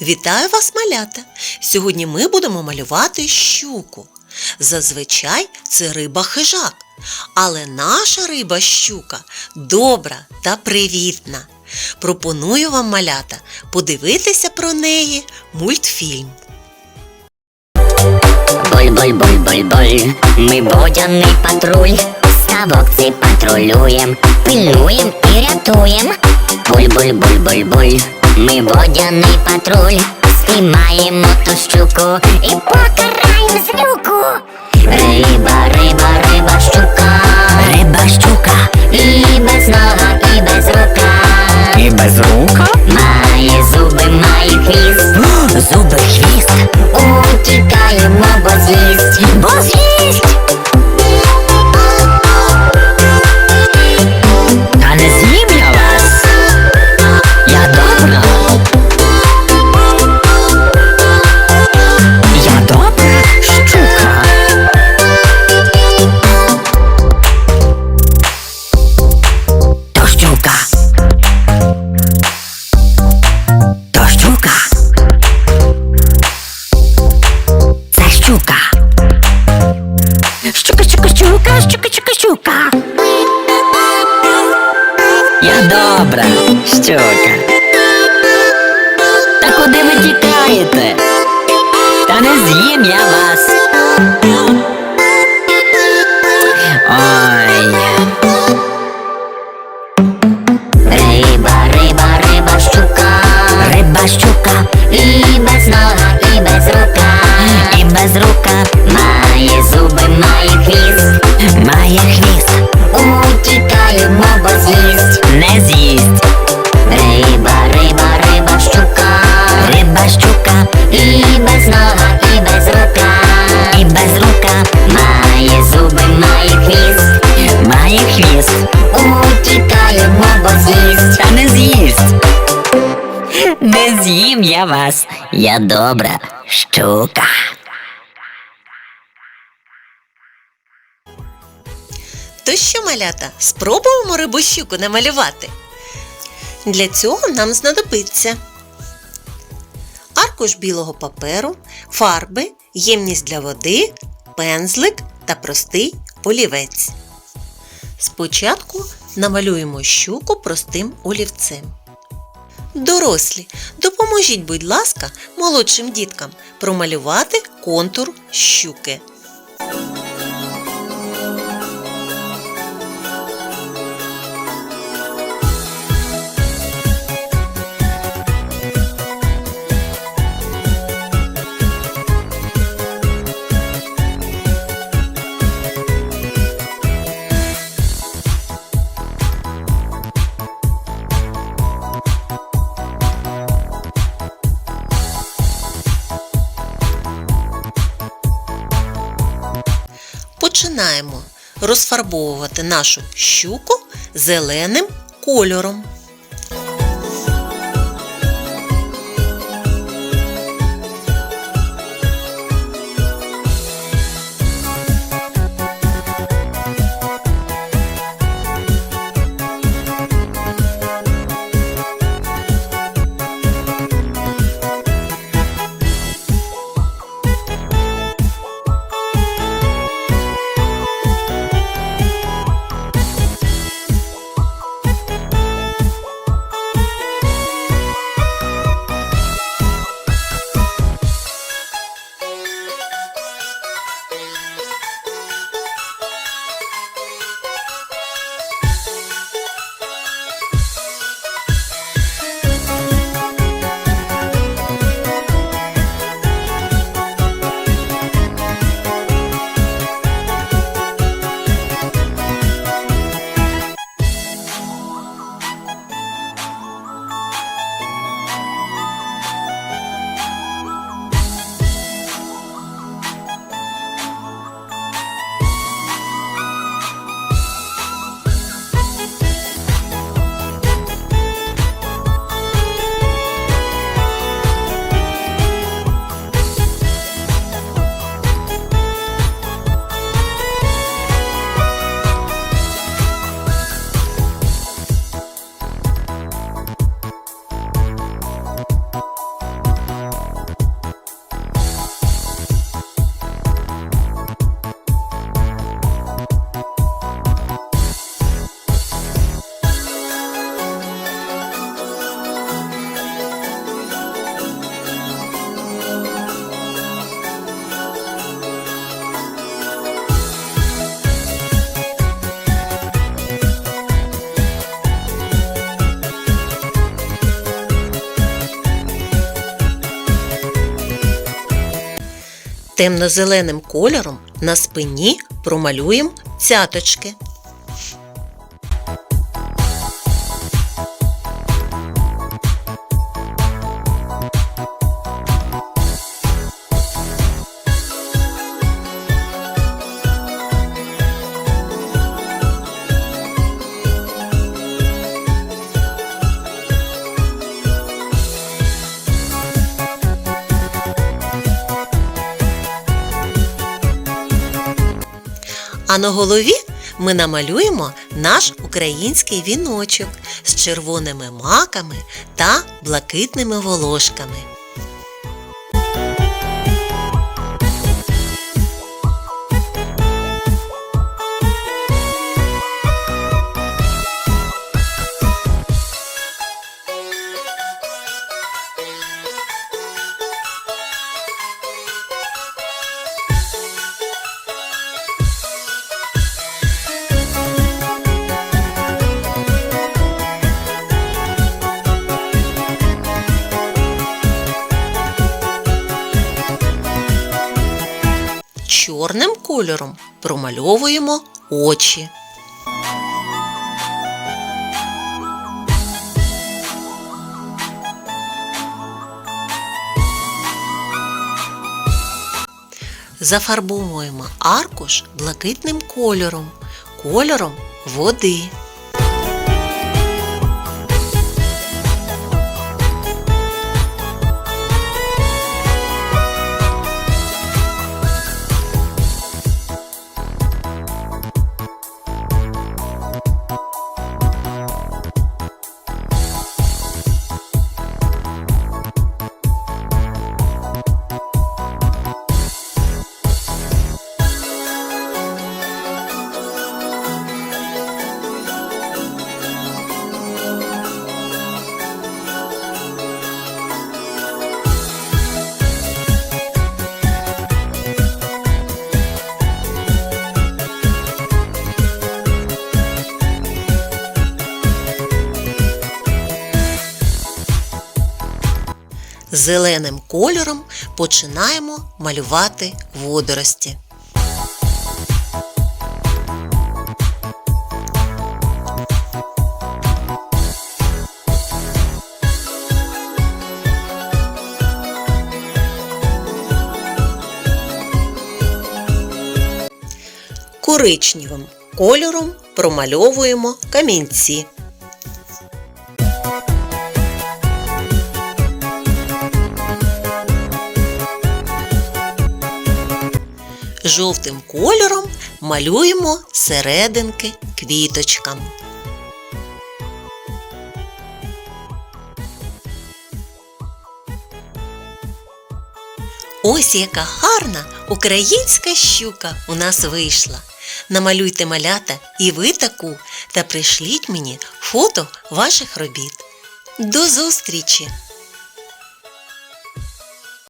Вітаю вас, малята! Сьогодні ми будемо малювати щуку. Зазвичай це риба хижак, але наша риба щука добра та привітна. Пропоную вам, малята, подивитися про неї мультфільм. Буль-буль-буль-буль-буль, ми водяний патруль, ставок цей патрулюєм, пильнуєм і рятуєм. Буль-буль-буль-буль-буль, ми водяний патруль, спіймаємо ту щуку і покараємо злюку. Риба, риба, риба, щука, риба, щука, і без нога, і без рука. І без рука? Має зуби, має хвіст. Щука, щука, щука, щука. Я добра щука. Та куди ви тікаєте? Та не з'їм я вас. Ой. Утікаємо, бо з'їсть. не з'їсть. Риба, риба, риба, щука. Риба щука І без нога, і без рука. і без рука Має зуби, має хвіст. має хвіст, Утікаємо, бо з'їсть. та не з'їсть. Не з'їм я вас. Я добра щука. То що, малята, спробуємо рибу щуку намалювати? Для цього нам знадобиться аркуш білого паперу, фарби, ємність для води, пензлик та простий олівець. Спочатку намалюємо щуку простим олівцем. Дорослі, допоможіть, будь ласка, молодшим діткам промалювати контур щуки. Починаємо розфарбовувати нашу щуку зеленим кольором. Темно-зеленим кольором на спині промалюємо цяточки. А на голові ми намалюємо наш український віночок з червоними маками та блакитними волошками. Чорним кольором промальовуємо очі. Зафарбовуємо аркуш блакитним кольором, кольором води. Зеленим кольором починаємо малювати водорості. Коричневим кольором промальовуємо камінці. Жовтим кольором малюємо серединки квіточкам. Ось яка гарна українська щука у нас вийшла. Намалюйте малята і ви таку та пришліть мені фото ваших робіт. До зустрічі!